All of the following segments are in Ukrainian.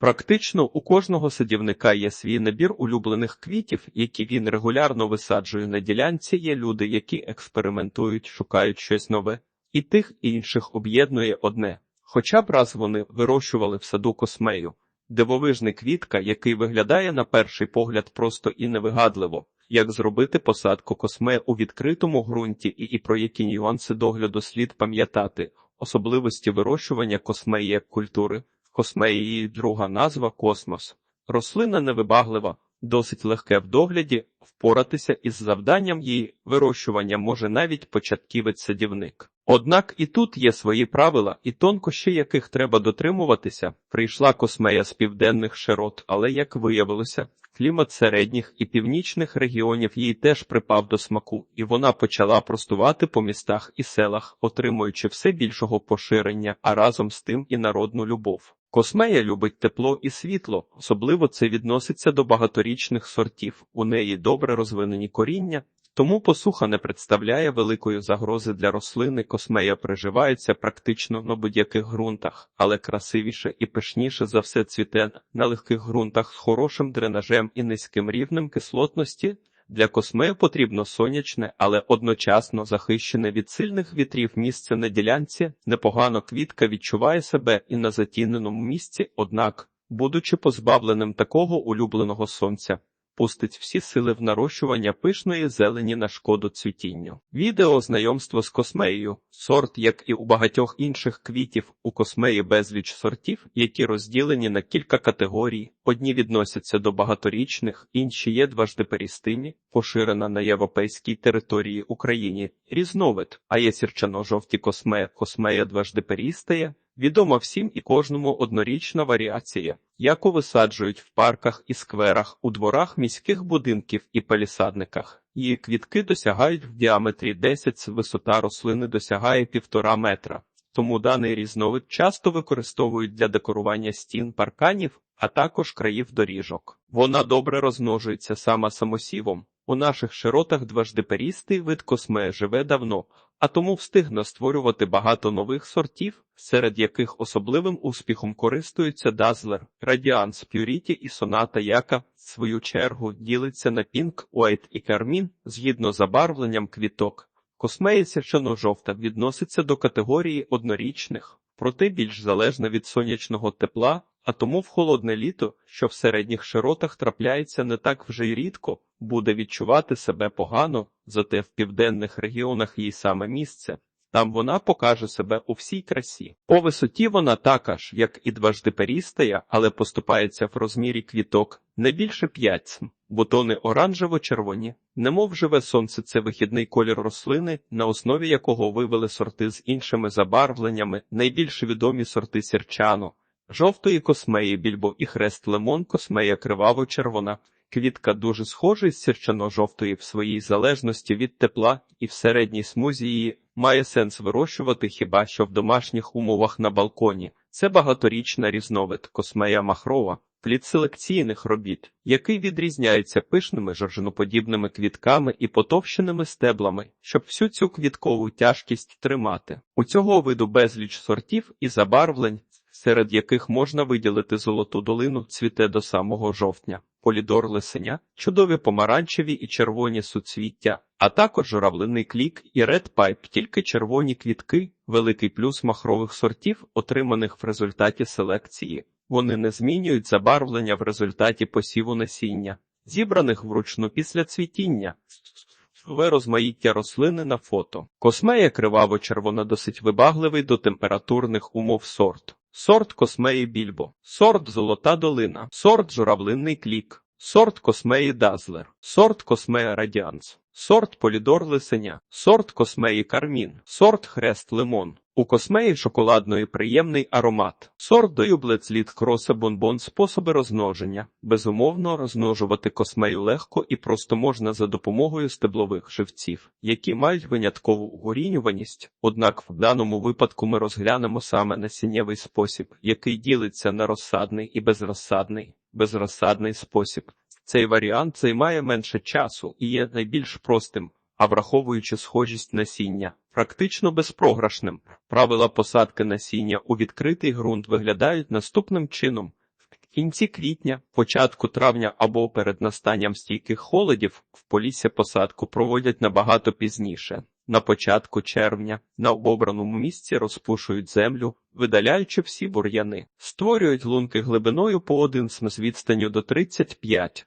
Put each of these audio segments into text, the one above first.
Практично у кожного садівника є свій набір улюблених квітів, які він регулярно висаджує на ділянці. Є люди, які експериментують, шукають щось нове, і тих і інших об'єднує одне. Хоча б раз вони вирощували в саду космею, дивовижний квітка, який виглядає на перший погляд просто і невигадливо, як зробити посадку косме у відкритому ґрунті і, і про які нюанси догляду слід пам'ятати, особливості вирощування космеї як культури. Космеї її друга назва космос. Рослина невибаглива, досить легке в догляді, впоратися із завданням її вирощування може навіть початківець садівник. Однак і тут є свої правила, і тонкощі яких треба дотримуватися. Прийшла космея з південних широт, але, як виявилося, клімат середніх і північних регіонів їй теж припав до смаку, і вона почала простувати по містах і селах, отримуючи все більшого поширення, а разом з тим і народну любов. Космея любить тепло і світло, особливо це відноситься до багаторічних сортів. У неї добре розвинені коріння, тому посуха не представляє великої загрози для рослини. Космея приживається практично на будь-яких ґрунтах, але красивіше і пишніше за все цвіте на легких ґрунтах з хорошим дренажем і низьким рівнем кислотності. Для космею потрібно сонячне, але одночасно захищене від сильних вітрів місце на ділянці. Непогано квітка відчуває себе і на затіненому місці, однак, будучи позбавленим такого улюбленого сонця, пустить всі сили в нарощування пишної зелені на шкоду цвітінню. Відео знайомство з космеєю. Сорт, як і у багатьох інших квітів, у космеї безліч сортів, які розділені на кілька категорій. Одні відносяться до багаторічних, інші є дваждиперістимі, поширена на європейській території Україні. Різновид, а є сірчано-жовті космея, космея дваждиперістея, Відома всім і кожному однорічна варіація, яку висаджують в парках і скверах, у дворах міських будинків і палісадниках. Її квітки досягають в діаметрі 10 висота рослини досягає півтора метра. Тому даний різновид часто використовують для декорування стін парканів, а також країв доріжок. Вона добре розмножується сама самосівом. У наших широтах дваждиперістий вид космея живе давно, а тому встигне створювати багато нових сортів, серед яких особливим успіхом користуються Dazzler, Radiance Purity і Sonata, яка, в свою чергу, ділиться на Pink, White і Carmine згідно забарвленням квіток. Космея сірчано-жовта відноситься до категорії однорічних, проте більш залежна від сонячного тепла, а тому в холодне літо, що в середніх широтах трапляється не так вже й рідко, буде відчувати себе погано, зате в південних регіонах їй саме місце. Там вона покаже себе у всій красі. По висоті вона також, як і дважди дваждиперістая, але поступається в розмірі квіток не більше 5 см. Бутони оранжево-червоні, немов живе сонце це вихідний колір рослини, на основі якого вивели сорти з іншими забарвленнями, найбільш відомі сорти сірчану, жовтої космеї, більбо і хрест лимон, космея криваво-червона. Квітка дуже схожа з сірчано-жовтої в своїй залежності від тепла, і в середній смузі її має сенс вирощувати хіба що в домашніх умовах на балконі. Це багаторічна різновид космея махрова, плід селекційних робіт, який відрізняється пишними жоржиноподібними квітками і потовщеними стеблами, щоб всю цю квіткову тяжкість тримати. У цього виду безліч сортів і забарвлень, серед яких можна виділити золоту долину, цвіте до самого жовтня. Полідор лисеня, чудові помаранчеві і червоні суцвіття, а також журавлиний клік і Red Pipe, тільки червоні квітки, великий плюс махрових сортів, отриманих в результаті селекції. Вони не змінюють забарвлення в результаті посіву насіння, зібраних вручну після цвітіння. Нове розмаїття рослини на фото. Космея криваво-червона досить вибагливий до температурних умов сорт. Сорт космеї більбо, сорт золота долина, сорт журавлинний клік, сорт космеї Дазлер, сорт космея Радіанс, сорт полідор лисеня, сорт космеї Кармін, сорт хрест лимон. У космеї шоколадної приємний аромат. Сорт доюблет лід кроса бонбон способи розмноження. Безумовно, розмножувати космею легко і просто можна за допомогою стеблових живців, які мають виняткову угорінюваність. Однак в даному випадку ми розглянемо саме насіннєвий спосіб, який ділиться на розсадний і безрозсадний. Безрозсадний спосіб. Цей варіант займає менше часу і є найбільш простим а враховуючи схожість насіння, практично безпрограшним. Правила посадки насіння у відкритий ґрунт виглядають наступним чином. В кінці квітня, початку травня або перед настанням стійких холодів в полісся посадку проводять набагато пізніше. На початку червня на обраному місці розпушують землю, видаляючи всі бур'яни, створюють лунки глибиною по один см з відстанню до 35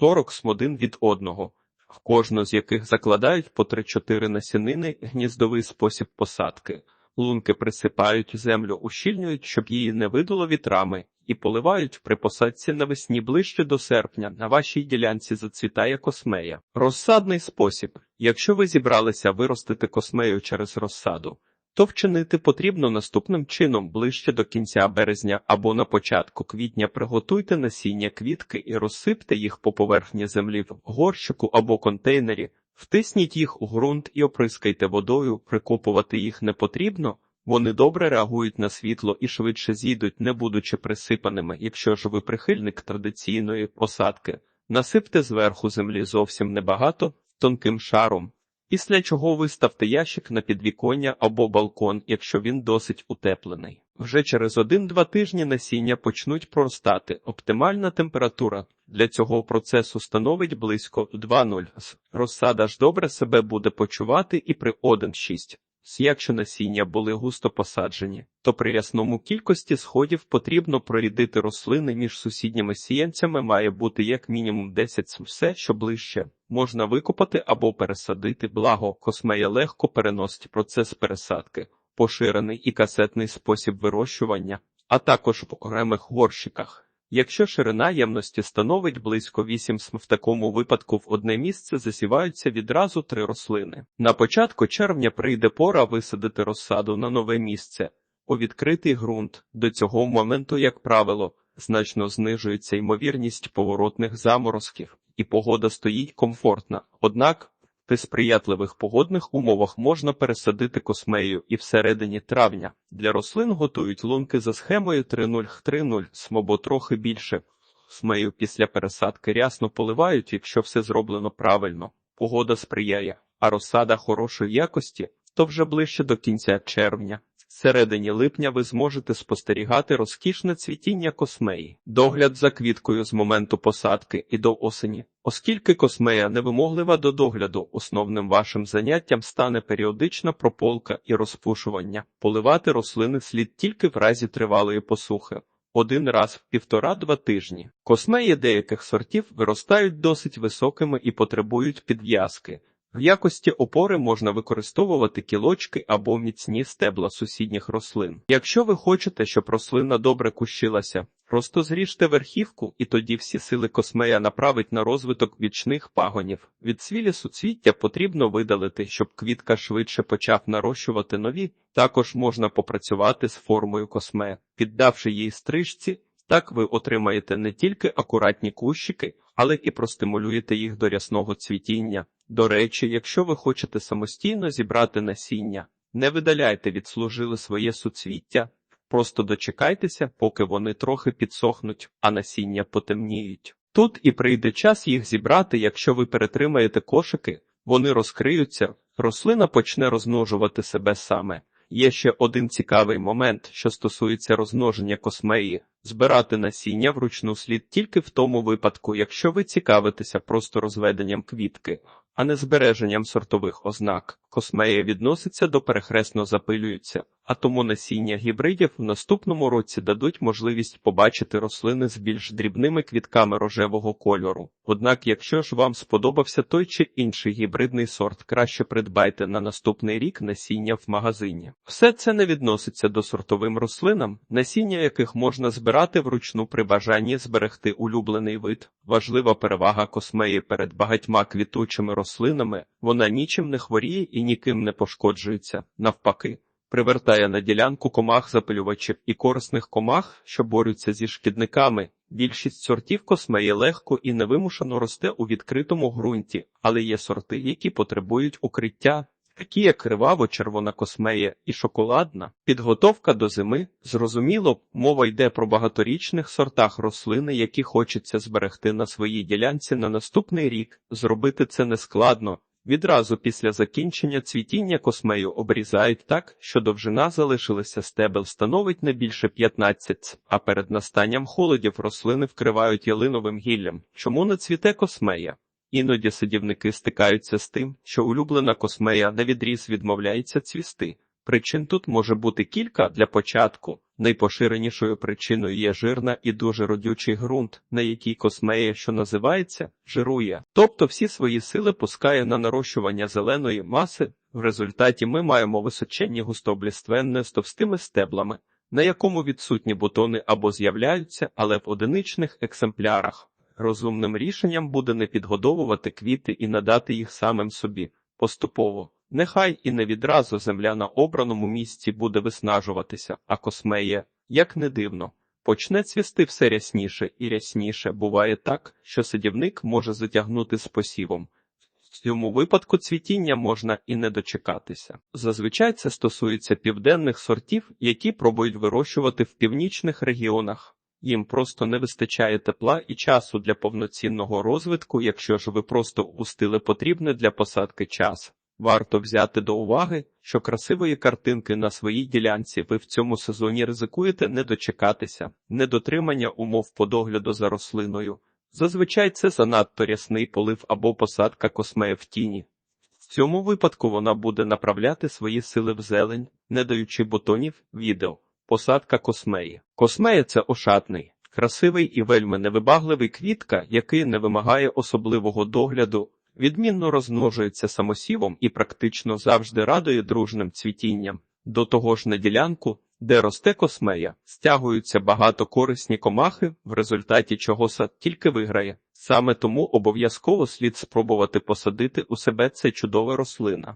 40 см один від одного, в кожну з яких закладають по 3-4 насінини гніздовий спосіб посадки. Лунки присипають землю, ущільнюють, щоб її не видуло вітрами, і поливають при посадці навесні ближче до серпня. На вашій ділянці зацвітає космея. Розсадний спосіб. Якщо ви зібралися виростити космею через розсаду, то вчинити потрібно наступним чином ближче до кінця березня або на початку квітня приготуйте насіння квітки і розсипте їх по поверхні землі в горщику або контейнері, втисніть їх у ґрунт і оприскайте водою, прикопувати їх не потрібно. Вони добре реагують на світло і швидше зійдуть, не будучи присипаними. Якщо ж ви прихильник традиційної посадки, насипте зверху землі зовсім небагато, тонким шаром, після чого виставте ящик на підвіконня або балкон, якщо він досить утеплений. Вже через 1-2 тижні насіння почнуть проростати. Оптимальна температура для цього процесу становить близько 2,0. Розсада ж добре себе буде почувати і при 1,6. Якщо насіння були густо посаджені, то при рясному кількості сходів потрібно прорідити рослини між сусідніми сіянцями має бути як мінімум 10 все, що ближче, можна викопати або пересадити, благо космея легко переносить процес пересадки, поширений і касетний спосіб вирощування, а також в окремих горщиках. Якщо ширина ємності становить близько 8 см, в такому випадку в одне місце засіваються відразу три рослини. На початку червня прийде пора висадити розсаду на нове місце. У відкритий ґрунт до цього моменту, як правило, значно знижується ймовірність поворотних заморозків, і погода стоїть комфортна. Однак при сприятливих погодних умовах можна пересадити космею і всередині травня. Для рослин готують лунки за схемою 3.0-3.0, смобо трохи більше. Смею після пересадки рясно поливають, якщо все зроблено правильно. Погода сприяє, а розсада хорошої якості, то вже ближче до кінця червня. Середині липня ви зможете спостерігати розкішне цвітіння космеї, догляд за квіткою з моменту посадки і до осені. Оскільки космея невимоглива до догляду, основним вашим заняттям стане періодична прополка і розпушування. Поливати рослини слід тільки в разі тривалої посухи. Один раз в півтора-два тижні. Космеї деяких сортів виростають досить високими і потребують підв'язки. В якості опори можна використовувати кілочки або міцні стебла сусідніх рослин. Якщо ви хочете, щоб рослина добре кущилася, просто зріжте верхівку, і тоді всі сили космея направить на розвиток вічних пагонів. Від цвілі суцвіття потрібно видалити, щоб квітка швидше почав нарощувати нові. Також можна попрацювати з формою космея, піддавши їй стрижці. Так ви отримаєте не тільки акуратні кущики, але і простимулюєте їх до рясного цвітіння. До речі, якщо ви хочете самостійно зібрати насіння, не видаляйте відслужили своє суцвіття, просто дочекайтеся, поки вони трохи підсохнуть, а насіння потемніють. Тут і прийде час їх зібрати, якщо ви перетримаєте кошики, вони розкриються, рослина почне розмножувати себе саме. Є ще один цікавий момент, що стосується розмноження космеї. Збирати насіння вручну слід тільки в тому випадку, якщо ви цікавитеся просто розведенням квітки, а не збереженням сортових ознак. Космея відноситься до перехресно запилюються, а тому насіння гібридів в наступному році дадуть можливість побачити рослини з більш дрібними квітками рожевого кольору. Однак, якщо ж вам сподобався той чи інший гібридний сорт, краще придбайте на наступний рік насіння в магазині. Все це не відноситься до сортовим рослинам, насіння яких можна збирати вручну при бажанні зберегти улюблений вид. Важлива перевага космеї перед багатьма квітучими рослинами, вона нічим не хворіє і ніким не пошкоджується, навпаки. Привертає на ділянку комах запилювачів і корисних комах, що борються зі шкідниками. Більшість сортів космеї легко і невимушено росте у відкритому ґрунті, але є сорти, які потребують укриття, такі як криваво-червона космея і шоколадна. Підготовка до зими. Зрозуміло, мова йде про багаторічних сортах рослини, які хочеться зберегти на своїй ділянці на наступний рік. Зробити це нескладно. Відразу після закінчення цвітіння космею обрізають так, що довжина залишилася стебел становить не більше 15 а перед настанням холодів рослини вкривають ялиновим гіллям. Чому не цвіте космея? Іноді садівники стикаються з тим, що улюблена космея на відріз відмовляється цвісти. Причин тут може бути кілька для початку. Найпоширенішою причиною є жирна і дуже родючий ґрунт, на який космея, що називається, жирує. Тобто всі свої сили пускає на нарощування зеленої маси. В результаті ми маємо височенні густобліственне з товстими стеблами, на якому відсутні бутони або з'являються, але в одиничних екземплярах. Розумним рішенням буде не підгодовувати квіти і надати їх самим собі поступово. Нехай і не відразу земля на обраному місці буде виснажуватися, а космеє, як не дивно, почне цвісти все рясніше і рясніше. Буває так, що садівник може затягнути з посівом. В цьому випадку цвітіння можна і не дочекатися. Зазвичай це стосується південних сортів, які пробують вирощувати в північних регіонах. Їм просто не вистачає тепла і часу для повноцінного розвитку, якщо ж ви просто упустили потрібне для посадки час. Варто взяти до уваги, що красивої картинки на своїй ділянці ви в цьому сезоні ризикуєте не дочекатися, недотримання умов по догляду за рослиною. Зазвичай це занадто рясний полив або посадка космея в тіні. В цьому випадку вона буде направляти свої сили в зелень, не даючи бутонів відео. Посадка космеї. Космея це ошатний, красивий і вельми невибагливий квітка, який не вимагає особливого догляду, відмінно розмножується самосівом і практично завжди радує дружним цвітінням. До того ж на ділянку, де росте космея, стягуються багато корисні комахи, в результаті чого сад тільки виграє. Саме тому обов'язково слід спробувати посадити у себе це чудова рослина.